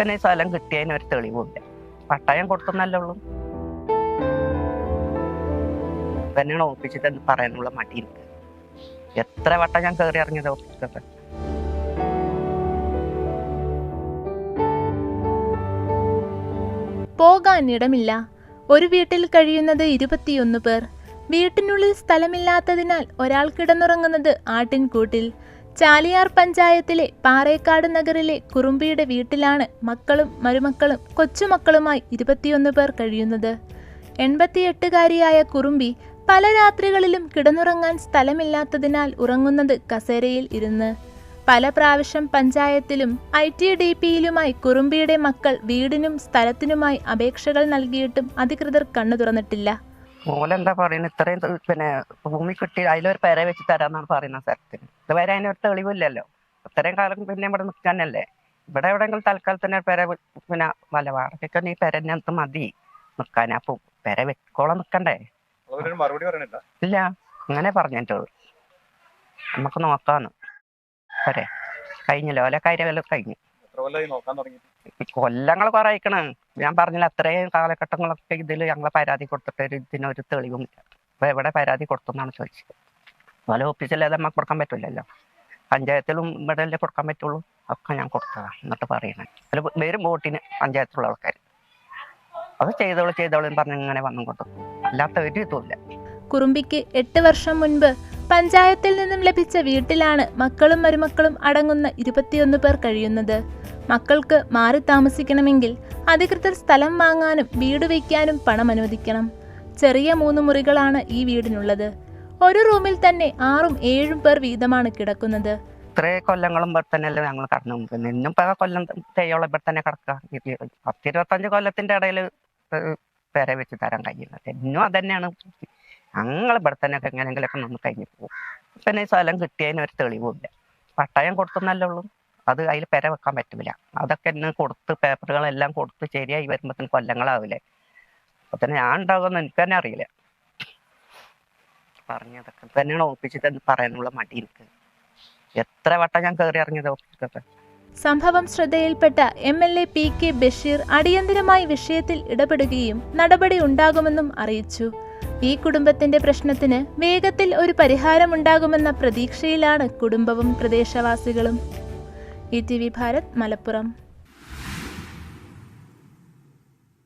ഈ സ്ഥലം കിട്ടിയതിന് ഒരു തെളിവുമില്ല. പട്ടയം കൊടുക്കുന്നല്ലേ ഉള്ളൂ. തന്നെയാണ് ഓഫീസിൽ പറയാനുള്ള മടി എത്ര വട്ടം ഞാൻ കയറി ഇറങ്ങിയത് പോകാൻ ഇടമില്ല. ഒരു വീട്ടിൽ കഴിയുന്നത് ഇരുപത്തിയൊന്ന് പേർ. വീട്ടിനുള്ളിൽ സ്ഥലമില്ലാത്തതിനാൽ ഒരാൾ കിടന്നുറങ്ങുന്നത് ആട്ടിൻകൂട്ടിൽ. ചാലിയാർ പഞ്ചായത്തിലെ പാറേക്കാട് നഗറിലെ കുറുമ്പിയുടെ വീട്ടിലാണ് മക്കളും മരുമക്കളും കൊച്ചുമക്കളുമായി ഇരുപത്തിയൊന്ന് പേർ കഴിയുന്നത്. എൺപത്തിയെട്ടുകാരിയായ കുറുമ്പി പല രാത്രികളിലും കിടന്നുറങ്ങാൻ സ്ഥലമില്ലാത്തതിനാൽ ഉറങ്ങുന്നത് കസേരയിൽ ഇരുന്ന്. പല പ്രാവശ്യം പഞ്ചായത്തിലും ഐ ടി ഡി പിയിലുമായി കുറുമ്പിയുടെ മക്കൾ വീടിനും സ്ഥലത്തിനുമായി അപേക്ഷകൾ നൽകിയിട്ടും അധികൃതർ കണ്ണു തുറന്നിട്ടില്ല. ഓലെന്താ പറയുന്നത് ഇത്രയും പിന്നെ ഭൂമി കിട്ടി അതിലൊരു പെര വെച്ച് തരാന്നാണ് പറയുന്നത് സ്ഥലത്തിന്. ഇതുവരെ അതിനൊരു തെളിവില്ലല്ലോ. ഇത്രയും കാലം പിന്നെ ഇവിടെ നിൽക്കാനല്ലേ? ഇവിടെ എവിടെയെങ്കിലും തൽക്കാലത്തിന് പെര പിന്നെ വല്ല വാടകയ്ക്ക് നീ പെരന്നെ അത് മതി നിൽക്കാൻ. അപ്പൊ പെര വെക്കോളം നിക്കണ്ടേ അവരൊരു മറുപടി പറയണില്ല? ഇല്ല. അങ്ങനെ പറഞ്ഞിട്ടുള്ളൂ നമുക്ക് നോക്കാന്ന്. പോരെ. കഴിഞ്ഞല്ലോ? ഓലെ കാര്യമല്ലോ കഴിഞ്ഞു. എത്ര കൊല്ലമായി നോക്കാൻ കൊല്ലങ്ങൾ കുറെ അയക്കണ് ഞാൻ പറഞ്ഞില്ല അത്രയും കാലഘട്ടങ്ങളൊക്കെ ഇതിൽ ഞങ്ങളെ പരാതി കൊടുത്തിട്ട് ഒരു ഇതിനൊരു തെളിവും ഇല്ല. അപ്പൊ എവിടെ പരാതി കൊടുത്തെന്നാണ് ചോദിച്ചത്. പല ഓഫീസിൽ അത് നമുക്ക് കൊടുക്കാൻ പറ്റില്ലല്ലോ പഞ്ചായത്തിലും ഇവിടെ അല്ലേ കൊടുക്കാൻ പറ്റുള്ളൂ. ഒക്കെ ഞാൻ കൊടുത്തതാ എന്നിട്ട് പറയണേ. അതിൽ വരും വോട്ടിന് പഞ്ചായത്തിലുള്ള ആൾക്കാർ അത് ചെയ്തോളൂ ചെയ്തോളൂ എന്ന് പറഞ്ഞ് ഇങ്ങനെ വന്നും കൊടുത്തു അല്ലാത്ത ഒരു ഇതുമില്ല കുറുമ്പിക്ക് എട്ട് വർഷം മുൻപ് പഞ്ചായത്തിൽ നിന്നും ലഭിച്ച വീട്ടിലാണ് മക്കളും മരുമക്കളും അടങ്ങുന്ന ഇരുപത്തിയൊന്ന് പേർ കഴിയുന്നത്. മക്കൾക്ക് മാറി താമസിക്കണമെങ്കിൽ അധികൃതർ സ്ഥലം വാങ്ങാനും വീട് വയ്ക്കാനും പണം അനുവദിക്കണം. ചെറിയ മൂന്ന് മുറികളാണ് ഈ വീടിനുള്ളത്. ഒരു റൂമിൽ തന്നെ ആറും ഏഴും പേർ വീതമാണ് കിടക്കുന്നത്. ഇത്രേ കൊല്ലങ്ങളും ഇവിടെ തന്നെയല്ലേ ഞങ്ങൾ കടന്നു. നിന്നും ഇപ്പൊ കൊല്ലം തെയ്യോളം ഇവിടെ തന്നെ കിടക്കുക. പത്തിരുപത്തഞ്ച് കൊല്ലത്തിന്റെ ഇടയിൽ പേരെ വെച്ച് തരാൻ കഴിയുന്നത് ഇന്നും അതന്നെയാണ്. ഞങ്ങൾ ഇവിടെ തന്നെ എങ്ങനെയെങ്കിലൊക്കെ നമ്മൾ കഴിഞ്ഞു പോകും. പിന്നെ സ്ഥലം കിട്ടിയതിന് ഒരു തെളിവുമില്ല. പട്ടയം കൊടുത്തെന്നല്ലേ ഉള്ളൂ. അത് അതിൽ പെര വെക്കാൻ പറ്റില്ല അതൊക്കെ എന്നെ കൊടുത്ത് പേപ്പറുകളെല്ലാം കൊടുത്ത് ശരിയായി വരുമ്പോഴത്തേന് കൊല്ലങ്ങളാവില്ലേ? അപ്പൊ തന്നെ ഞാൻ ഉണ്ടാകുമെന്ന് എനിക്ക് തന്നെ അറിയില്ല. പറഞ്ഞതൊക്കെ തന്നെയാണ് ഓഫീസിൽ പറയാനുള്ള മടി എനിക്ക്. എത്ര വട്ടം ഞാൻ കയറി ഇറങ്ങിയത് ഓഫീസിലൊക്കെ സംഭവം ശ്രദ്ധയിൽപ്പെട്ട M L A P K Basheer അടിയന്തരമായി വിഷയത്തിൽ ഇടപെടുകയും നടപടി ഉണ്ടാകുമെന്നും അറിയിച്ചു. ഈ കുടുംബത്തിന്റെ പ്രശ്നത്തിന് വേഗത്തിൽ ഒരു പരിഹാരമുണ്ടാകുമെന്ന പ്രതീക്ഷയിലാണ് കുടുംബവും പ്രദേശവാസികളും. E T V Bharat Malappuram